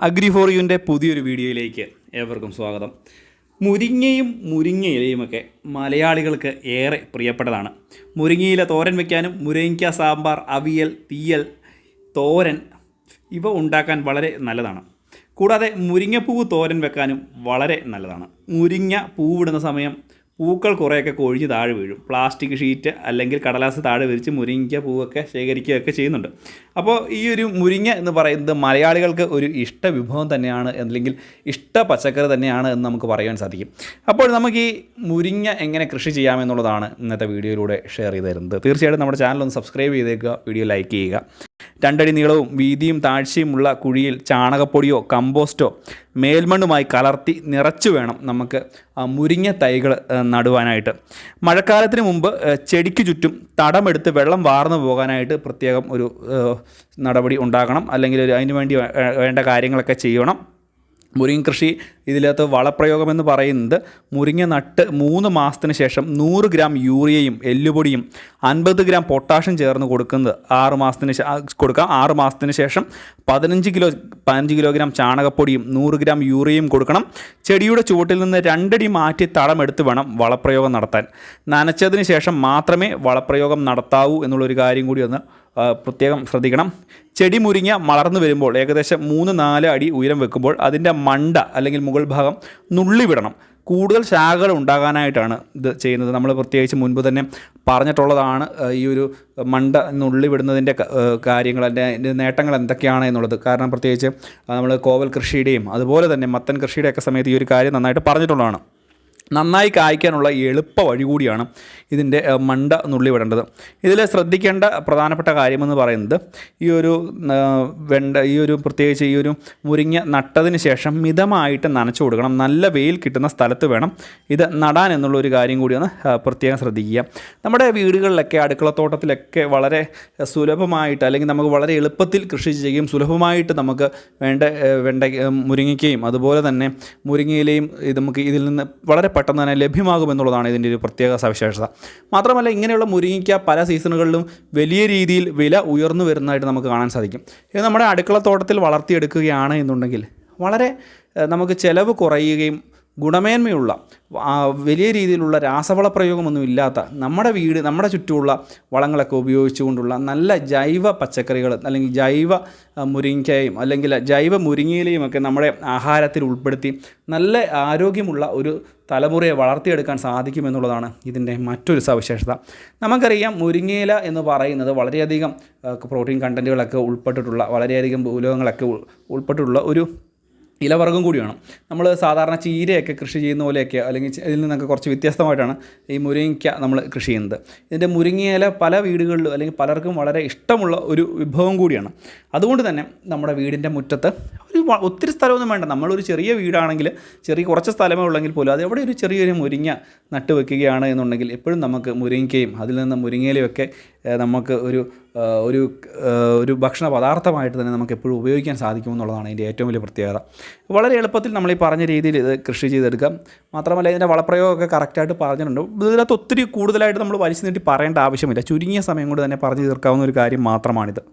Agri four യുവിന്റെ പുതിയൊരു വീഡിയോയിലേക്ക് ഏവർക്കും സ്വാഗതം. മുരിങ്ങയും മുരിങ്ങയിലയുമൊക്കെ മലയാളികൾക്ക് ഏറെ പ്രിയപ്പെട്ടതാണ്. മുരിങ്ങയില തോരൻ വയ്ക്കാനും മുരിങ്ങ സാമ്പാർ അവിയൽ തീയൽ തോരൻ ഇവ ഉണ്ടാക്കാൻ വളരെ നല്ലതാണ്. കൂടാതെ മുരിങ്ങപ്പൂവ് തോരൻ വെക്കാനും വളരെ നല്ലതാണ്. മുരിങ്ങ പൂവിടുന്ന സമയം പൂക്കൾ കുറേയൊക്കെ കൊഴിഞ്ഞ് താഴെ വീഴും. പ്ലാസ്റ്റിക് ഷീറ്റ് അല്ലെങ്കിൽ കടലാസ് താഴെ വിരിച്ച് മുരിങ്ങ പൂവൊക്കെ ശേഖരിക്കുകയൊക്കെ ചെയ്യുന്നുണ്ട്. അപ്പോൾ ഈ ഒരു മുരിങ്ങ എന്ന് പറയുന്നത് മലയാളികൾക്ക് ഒരു ഇഷ്ട വിഭവം തന്നെയാണ് അല്ലെങ്കിൽ ഇഷ്ട പച്ചക്കറി തന്നെയാണ് എന്ന് നമുക്ക് പറയാൻ സാധിക്കും. അപ്പോൾ നമുക്ക് ഈ മുരിങ്ങ എങ്ങനെ കൃഷി ചെയ്യാമെന്നുള്ളതാണ് ഇന്നത്തെ വീഡിയോയിലൂടെ ഷെയർ ചെയ്ത് തരുന്നത്. തീർച്ചയായിട്ടും നമ്മുടെ ചാനൽ ഒന്ന് സബ്സ്ക്രൈബ് ചെയ്തേക്കുക വീഡിയോ ലൈക്ക് ചെയ്യുക. രണ്ടടി നീളവും വീതിയും താഴ്ചയുമുള്ള കുഴിയിൽ ചാണകപ്പൊടിയോ കമ്പോസ്റ്റോ മേൽമണ്ണുമായി കലർത്തി നിറച്ചു വേണം നമുക്ക് മുരിങ്ങ തൈകൾ നടുവാനായിട്ട്. മഴക്കാലത്തിന് മുമ്പ് ചെടിക്ക് ചുറ്റും തടമെടുത്ത് വെള്ളം വാർന്നു പോകാനായിട്ട് പ്രത്യേകം ഒരു നടപടി ഉണ്ടാക്കണം അല്ലെങ്കിൽ അതിനു വേണ്ടി വേണ്ട കാര്യങ്ങളൊക്കെ ചെയ്യണം. മുരിങ്ങ കൃഷി ഇതിനകത്ത് വളപ്രയോഗം എന്ന് പറയുന്നത് മുരിങ്ങ നട്ട് മൂന്ന് മാസത്തിന് ശേഷം നൂറ് ഗ്രാം യൂറിയയും എല്ലുപൊടിയും അൻപത് ഗ്രാം പൊട്ടാഷ്യം ചേർന്ന് കൊടുക്കുന്നത് ആറ് മാസത്തിന് കൊടുക്കാം. ആറ് മാസത്തിന് ശേഷം പതിനഞ്ച് കിലോ പതിനഞ്ച് കിലോഗ്രാം ചാണകപ്പൊടിയും നൂറ് ഗ്രാം യൂറിയയും കൊടുക്കണം. ചെടിയുടെ ചുവട്ടിൽ നിന്ന് രണ്ടടി മാറ്റി തടമെടുത്ത് വേണം വളപ്രയോഗം നടത്താൻ. നനച്ചതിന് ശേഷം മാത്രമേ വളപ്രയോഗം നടത്താവൂ എന്നുള്ളൊരു കാര്യം കൂടി ഒന്ന് പ്രത്യേകം ശ്രദ്ധിക്കണം. ചെടി മുരിങ്ങ വളർന്നു വരുമ്പോൾ ഏകദേശം മൂന്ന് നാല് അടി ഉയരം വെക്കുമ്പോൾ അതിന്റെ മണ്ട അല്ലെങ്കിൽ മുകൾ ഭാഗം നുള്ളിവിടണം കൂടുതൽ ശാഖകൾ ഉണ്ടാകാനായിട്ടാണ് ഇത് ചെയ്യുന്നത്. നമ്മൾ പ്രത്യേകിച്ച് മുൻപ് തന്നെ പറഞ്ഞിട്ടുള്ളതാണ് ഈ ഒരു മണ്ട നുള്ളി വിടുന്നതിന്റെ കാര്യങ്ങൾ അതിന്റെ നേട്ടങ്ങൾ എന്തൊക്കെയാണ് എന്നുള്ളത്. കാരണം പ്രത്യേകിച്ച് നമ്മൾ കോവൽ കൃഷിയുടെയും അതുപോലെ തന്നെ മത്തൻ കൃഷിയുടെയൊക്കെ സമയത്ത് ഈ ഒരു കാര്യം നന്നായിട്ട് പറഞ്ഞിട്ടുള്ളതാണ്. നന്നായി കായ്ക്കാനുള്ള എളുപ്പ വഴി കൂടിയാണ് ഇതിന്റെ മണ്ട നുള്ളി വിടേണ്ടത്. ഇതിൽ ശ്രദ്ധിക്കേണ്ട പ്രധാനപ്പെട്ട കാര്യമെന്ന് പറയുന്നത് ഈ ഒരു വെണ്ട ഈ ഒരു പ്രത്യേകിച്ച് ഈ ഒരു മുരിങ്ങ നട്ടതിന് ശേഷം മിതമായിട്ട് നനച്ചു കൊടുക്കണം. നല്ല വെയിൽ കിട്ടുന്ന സ്ഥലത്ത് വേണം ഇത് നടാൻ എന്നുള്ള ഒരു കാര്യം കൂടിയൊന്ന് പ്രത്യേകം ശ്രദ്ധിക്കുക. നമ്മുടെ വീടുകളിലൊക്കെ അടുക്കളത്തോട്ടത്തിലൊക്കെ വളരെ സുലഭമായിട്ട് അല്ലെങ്കിൽ നമുക്ക് വളരെ എളുപ്പത്തിൽ കൃഷി ചെയ്യുകയും സുലഭമായിട്ട് നമുക്ക് വേണ്ട വെണ്ട മുരിങ്ങയ്ക്കയും അതുപോലെ തന്നെ മുരിങ്ങയിലെയും നമുക്ക് ഇതിൽ നിന്ന് വളരെ പെട്ടെന്ന് തന്നെ ലഭ്യമാകുമെന്നുള്ളതാണ് ഇതിന്റെ ഒരു പ്രത്യേക സവിശേഷത. മാത്രമല്ല ഇങ്ങനെയുള്ള മുരിങ്ങയ്ക്ക പല സീസണുകളിലും വലിയ രീതിയിൽ വില ഉയർന്നു വരുന്നതായിട്ട് നമുക്ക് കാണാൻ സാധിക്കും. ഇത് നമ്മുടെ അടുക്കളത്തോട്ടത്തിൽ വളർത്തിയെടുക്കുകയാണ് എന്നുണ്ടെങ്കിൽ വളരെ നമുക്ക് ചിലവ് കുറയുകയും ഗുണമേന്മയുള്ള വലിയ രീതിയിലുള്ള രാസവള പ്രയോഗമൊന്നും ഇല്ലാത്ത നമ്മുടെ വീട് നമ്മുടെ ചുറ്റുമുള്ള വളങ്ങളൊക്കെ ഉപയോഗിച്ചുകൊണ്ടുള്ള നല്ല ജൈവ പച്ചക്കറികൾ അല്ലെങ്കിൽ ജൈവ മുരിങ്ങയും അല്ലെങ്കിൽ ജൈവ മുരിങ്ങയിലയും ഒക്കെ നമ്മുടെ ആഹാരത്തിൽ ഉൾപ്പെടുത്തി നല്ല ആരോഗ്യമുള്ള ഒരു തലമുറയെ വളർത്തിയെടുക്കാൻ സാധിക്കുമെന്നുള്ളതാണ് ഇതിന്റെ മറ്റൊരു സവിശേഷത. നമുക്കറിയാം മുരിങ്ങയില എന്ന് പറയുന്നത് വളരെയധികം പ്രോട്ടീൻ കണ്ടന്റുകളൊക്കെ ഉൾപ്പെട്ടിട്ടുള്ള വളരെയധികം ഭൂലോകങ്ങളൊക്കെ ഉൾ- ഉൾപ്പെട്ടിട്ടുള്ള ഒരു ഇലവർഗം വേണം. നമ്മൾ സാധാരണ ചീരയൊക്കെ കൃഷി ചെയ്യുന്ന പോലെയൊക്കെ അല്ലെങ്കിൽ ഇതിൽ നിന്നൊക്കെ കുറച്ച് വ്യത്യസ്തമായിട്ടാണ് ഈ മുരിങ്ങയ്ക്ക നമ്മൾ കൃഷി ചെയ്യുന്നത്. ഇതിന്റെ മുരിങ്ങയില പല വീടുകളിലും അല്ലെങ്കിൽ പലർക്കും വളരെ ഇഷ്ടമുള്ള ഒരു വിഭവം കൂടിയാണ്. അതുകൊണ്ട് തന്നെ നമ്മുടെ വീടിന്റെ മുറ്റത്ത് ഒത്തിരി സ്ഥലമൊന്നും വേണ്ട. നമ്മളൊരു ചെറിയ വീടാണെങ്കിൽ ചെറിയ കുറച്ച് സ്ഥലമേ ഉള്ളെങ്കിൽ പോലും അത് എവിടെ ഒരു ചെറിയൊരു മുരിങ്ങ നട്ട് വെക്കുകയാണ് എന്നുണ്ടെങ്കിൽ എപ്പോഴും നമുക്ക് മുരിങ്ങയും അതിൽ നിന്ന് മുരിങ്ങയിലുമൊക്കെ നമുക്ക് ഒരു ഒരു ഒരു ഭക്ഷണ പദാർത്ഥമായിട്ട് തന്നെ നമുക്ക് എപ്പോഴും ഉപയോഗിക്കാൻ സാധിക്കുമെന്നുള്ളതാണ് ഇതിന്റെ ഏറ്റവും വലിയ പ്രത്യേകത. വളരെ എളുപ്പത്തിൽ നമ്മൾ ഈ പറഞ്ഞ രീതിയിൽ ഇത് കൃഷി ചെയ്തെടുക്കാം. മാത്രമല്ല ഇതിന്റെ വളപ്രയോഗമൊക്കെ കറക്റ്റായിട്ട് പറഞ്ഞിട്ടുണ്ട്. ഇതിനകത്ത് ഒത്തിരി കൂടുതലായിട്ട് നമ്മൾ വലിച്ചു നീട്ടി പറയേണ്ട ആവശ്യമില്ല. ചുരുങ്ങിയ സമയം കൊണ്ട് തന്നെ പറഞ്ഞു തീർക്കാവുന്ന ഒരു കാര്യം മാത്രമാണിത്.